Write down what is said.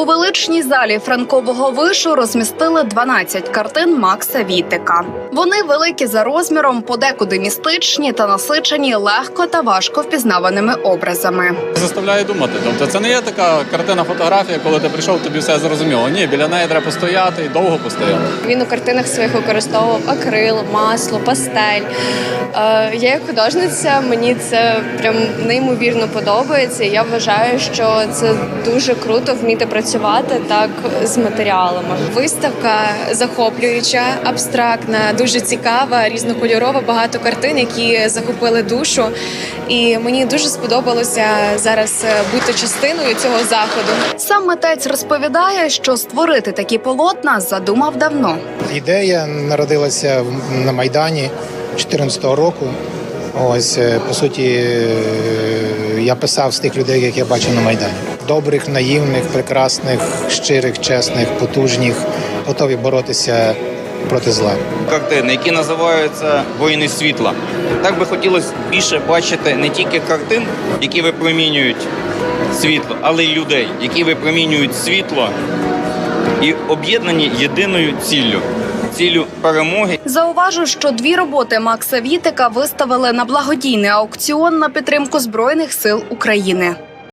У величній залі франкового вишу розмістили 12 картин Макса Вітика. Вони великі за розміром, подекуди містичні та насичені легко та важко впізнаваними образами. Заставляє думати. Тобто це не є така картина фотографія, коли ти прийшов, тобі все зрозуміло. Ні, біля неї треба постояти і довго постояти. Він у картинах своїх використовував акрил, масло, пастель. Е, я як художниця, мені це прям неймовірно подобається. Я вважаю, що це дуже круто вміти працювати так з матеріалами. Виставка захоплююча, абстрактна, дуже цікава, різнокольорова, багато картин, які захопили душу. І мені дуже сподобалося зараз е, бути частиною цього заходу. Сам митець розповідає, що створити такі полотна задумав давно. Ідея народилася в- на Майдані 2014 року. Ось, е, по суті, е, я писав з тих людей, як я бачив на Майдані. Добрих, наївних, прекрасних, щирих, чесних, потужних, готові боротися проти зла. картини, які називаються Воїни світла. Так би хотілося більше бачити не тільки картин, які випромінюють світло, але й людей, які випромінюють світло і об'єднані єдиною ціллю ціллю перемоги Зауважу, що дві роботи Макса Вітика виставили на благодійний аукціон на підтримку збройних сил України.